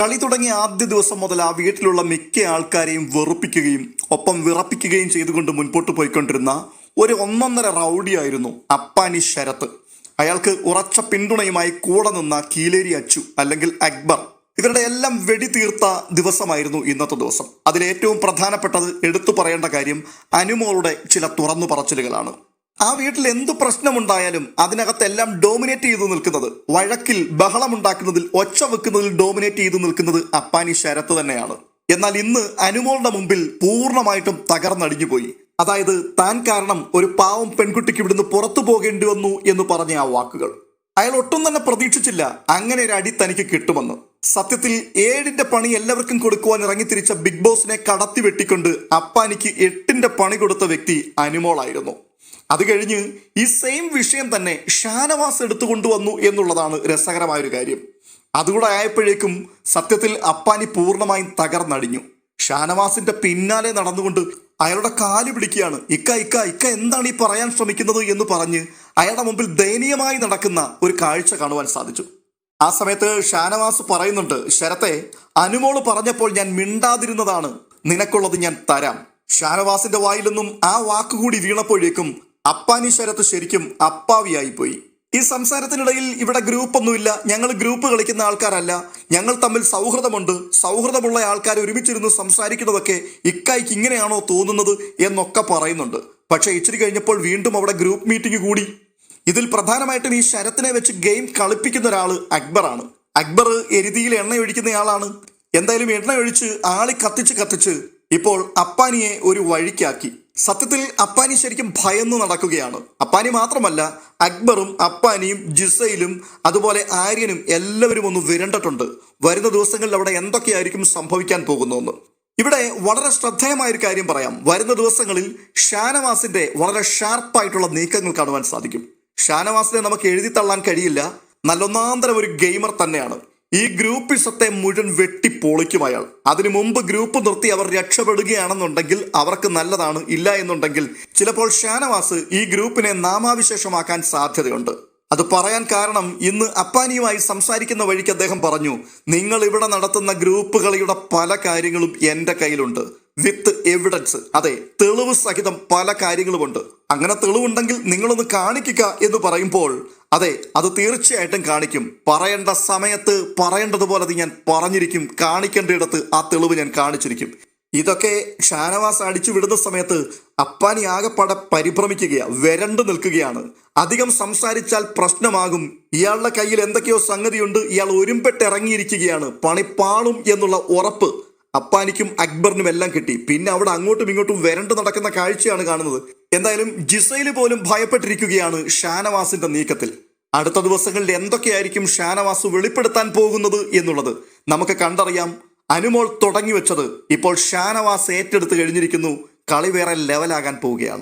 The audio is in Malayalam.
കളി തുടങ്ങിയ ആദ്യ ദിവസം മുതൽ ആ വീട്ടിലുള്ള മിക്ക ആൾക്കാരെയും വെറുപ്പിക്കുകയും ഒപ്പം വിറപ്പിക്കുകയും ചെയ്തുകൊണ്ട് മുൻപോട്ട് പോയിക്കൊണ്ടിരുന്ന ഒരു ഒന്നൊന്നര റൗഡിയായിരുന്നു അപ്പാനി ശരത്ത്. അയാൾക്ക് ഉറച്ച പിന്തുണയുമായി കൂടെ നിന്ന കീലേരി അച്ചു അല്ലെങ്കിൽ അക്ബർ. ഇവരുടെ എല്ലാം വെടി തീർത്ത ദിവസമായിരുന്നു ഇന്നത്തെ ദിവസം. അതിലേറ്റവും പ്രധാനപ്പെട്ടത് എടുത്തു പറയേണ്ട കാര്യം അനുമോളുടെ ചില തുറന്നു പറച്ചിലുകളാണ്. ആ വീട്ടിൽ എന്ത് പ്രശ്നമുണ്ടായാലും അതിനകത്തെല്ലാം ഡോമിനേറ്റ് ചെയ്തു നിൽക്കുന്നത്. വഴക്കിൽ ബഹളമുണ്ടാക്കുന്നതിൽ ഒച്ച വെക്കുന്നതിൽ ഡോമിനേറ്റ് ചെയ്തു നിൽക്കുന്നത് അപ്പാനി ശരത്ത് തന്നെയാണ്. എന്നാൽ ഇന്ന് അനുമോളുടെ മുമ്പിൽ പൂർണമായിട്ടും തകർന്നടിഞ്ഞു പോയി അതായത് താൻ കാരണം ഒരു പാവം പെൺകുട്ടിക്ക് ഇവിടുന്ന് പുറത്തു പോകേണ്ടി വന്നു എന്ന് പറഞ്ഞ ആ വാക്കുകൾ. അയാൾ ഒട്ടും തന്നെ പ്രതീക്ഷിച്ചില്ല അങ്ങനെ ഒരു അടി തനിക്ക് കിട്ടുമെന്ന്. സത്യത്തിൽ ഏഴിന്റെ പണി എല്ലാവർക്കും കൊടുക്കുവാൻ ഇറങ്ങിത്തിരിച്ച ബിഗ് ബോസിനെ കടത്തി വെട്ടിക്കൊണ്ട് അപ്പാനിക്ക് എട്ടിന്റെ പണി കൊടുത്ത വ്യക്തി അനുമോളായിരുന്നു. അത് കഴിഞ്ഞ് ഈ സെയിം വിഷയം തന്നെ ഷാനവാസ് എടുത്തുകൊണ്ടുവന്നു എന്നുള്ളതാണ് രസകരമായ ഒരു കാര്യം. അതുകൂടെ ആയപ്പോഴേക്കും സത്യത്തിൽ അപ്പാനി പൂർണമായും തകർന്നടിഞ്ഞു. ഷാനവാസിന്റെ പിന്നാലെ നടന്നുകൊണ്ട് അയാളുടെ കാൽ പിടിക്കുകയാണ്. ഇക്ക ഇക്ക ഇക്ക എന്താണ് ഈ പറയാൻ ശ്രമിക്കുന്നത് എന്ന് പറഞ്ഞ് അയാളുടെ മുമ്പിൽ ദയനീയമായി നടക്കുന്ന ഒരു കാഴ്ച കാണുവാൻ സാധിച്ചു. ആ സമയത്ത് ഷാനവാസ് പറയുന്നുണ്ട് ശരത്തെ അനുമോൾ പറഞ്ഞപ്പോൾ ഞാൻ മിണ്ടാതിരുന്നതാണ്. നിനക്കുള്ളത് ഞാൻ തരാം. ഷാനവാസിന്റെ വായിൽ നിന്നും ആ വാക്കുകൂടി വീണപ്പോഴേക്കും അപ്പാനി ശരത്ത് ശരിക്കും അപ്പാവിയായി പോയി ഈ സംസാരത്തിനിടയിൽ ഇവിടെ ഗ്രൂപ്പൊന്നുമില്ല. ഞങ്ങൾ ഗ്രൂപ്പ് കളിക്കുന്ന ആൾക്കാരല്ല. ഞങ്ങൾ തമ്മിൽ സൗഹൃദമുണ്ട്. സൗഹൃദമുള്ള ആൾക്കാർ ഒരുമിച്ചിരുന്ന് സംസാരിക്കുന്നതൊക്കെ ഇക്കായ്ക്ക് ഇങ്ങനെയാണോ തോന്നുന്നത് എന്നൊക്കെ പറയുന്നുണ്ട്. പക്ഷേ ഇച്ചിരി കഴിഞ്ഞപ്പോൾ വീണ്ടും അവിടെ ഗ്രൂപ്പ് മീറ്റിംഗ് കൂടി. ഇതിൽ പ്രധാനമായിട്ടും ഈ ശരത്തിനെ വെച്ച് ഗെയിം കളിപ്പിക്കുന്ന ഒരാൾ അക്ബറാണ്. അക്ബർ എരുതിയിൽ എണ്ണ ഒഴിക്കുന്നയാളാണ് എന്തായാലും എണ്ണ ഒഴിച്ച് ആളി കത്തിച്ച് കത്തിച്ച് ഇപ്പോൾ അപ്പാനിയെ ഒരു വഴിക്കാക്കി. സത്യത്തിൽ അപ്പാനി ശരിക്കും ഭയന്ന് നടക്കുകയാണ്. അപ്പാനി മാത്രമല്ല അക്ബറും അപ്പാനിയും ജിസയിലും അതുപോലെ ആര്യനും എല്ലാവരും ഒന്ന് വിരണ്ടിട്ടുണ്ട്. വരുന്ന ദിവസങ്ങളിൽ അവിടെ എന്തൊക്കെയായിരിക്കും സംഭവിക്കാൻ പോകുന്നതെന്ന്. ഇവിടെ വളരെ ശ്രദ്ധേയമായ ഒരു കാര്യം പറയാം. വരുന്ന ദിവസങ്ങളിൽ ഷാനവാസിന്റെ വളരെ ഷാർപ്പായിട്ടുള്ള നീക്കങ്ങൾ കാണുവാൻ സാധിക്കും. ഷാനവാസിനെ നമുക്ക് എഴുതി തള്ളാൻ കഴിയില്ല. നല്ലൊന്നാന്തരം ഒരു ഗെയിമർ തന്നെയാണ്. ഈ ഗ്രൂപ്പിസത്തെ മുഴുവൻ വെട്ടിപ്പൊളിക്കും അയാൾ. അതിനു മുമ്പ് ഗ്രൂപ്പ് നിർത്തി അവർ രക്ഷപ്പെടുകയാണെന്നുണ്ടെങ്കിൽ അവർക്ക് നല്ലതാണ് ഇല്ല എന്നുണ്ടെങ്കിൽ ചിലപ്പോൾ ഷാനവാസ് ഈ ഗ്രൂപ്പിനെ നാമാവിശേഷമാക്കാൻ സാധ്യതയുണ്ട്. അത് പറയാൻ കാരണം ഇന്ന് അപ്പാനിയുമായി സംസാരിക്കുന്ന വഴിക്ക് അദ്ദേഹം പറഞ്ഞു നിങ്ങൾ ഇവിടെ നടത്തുന്ന ഗ്രൂപ്പ് കളിയുടെ പല കാര്യങ്ങളും എന്റെ കയ്യിലുണ്ട്. വിത്ത് എവിഡൻസ് അതെ തെളിവ് സഹിതം പല കാര്യങ്ങളുമുണ്ട്. അങ്ങനെ തെളിവുണ്ടെങ്കിൽ നിങ്ങളൊന്ന് കാണിക്കുക എന്ന് പറയുമ്പോൾ അതെ അത് തീർച്ചയായിട്ടും കാണിക്കും. പറയേണ്ട സമയത്ത് പറയേണ്ടതുപോലെ അത് ഞാൻ പറഞ്ഞിരിക്കും. കാണിക്കേണ്ടയിടത്ത് ആ തെളിവ് ഞാൻ കാണിച്ചിരിക്കും. ഇതൊക്കെ ഷാനവാസ് അടിച്ചു വിടുന്ന സമയത്ത് അപ്പാനി ആകെപ്പാടെ പരിഭ്രമിക്കുകയാണ് വരണ്ടു നിൽക്കുകയാണ്. അധികം സംസാരിച്ചാൽ പ്രശ്നമാകും. ഇയാളുടെ കയ്യിൽ എന്തൊക്കെയോ സംഗതിയുണ്ട്. ഇയാൾ ഒരുമ്പെട്ട് ഇറങ്ങിയിരിക്കുകയാണ് പണിപ്പാളും എന്നുള്ള ഉറപ്പ് അപ്പാനിക്കും അക്ബറിനും എല്ലാം കിട്ടി. പിന്നെ അവിടെ അങ്ങോട്ടും ഇങ്ങോട്ടും വരണ്ടു നടക്കുന്ന കാഴ്ചയാണ് കാണുന്നത്. എന്തായാലും ജിസയിൽ പോലും ഭയപ്പെട്ടിരിക്കുകയാണ് ഷാനവാസിന്റെ നീക്കത്തിൽ. അടുത്ത ദിവസങ്ങളിൽ എന്തൊക്കെയായിരിക്കും ഷാനവാസ് വെളിപ്പെടുത്താൻ പോകുന്നത് എന്നുള്ളത് നമുക്ക് കണ്ടറിയാം. അനുമോൾ തുടങ്ങി വെച്ചത് ഇപ്പോൾ ഷാനവാസ് ഏറ്റെടുത്ത് കഴിഞ്ഞിരിക്കുന്നു. കളി വേറെ ലെവലാകാൻ പോവുകയാണ്.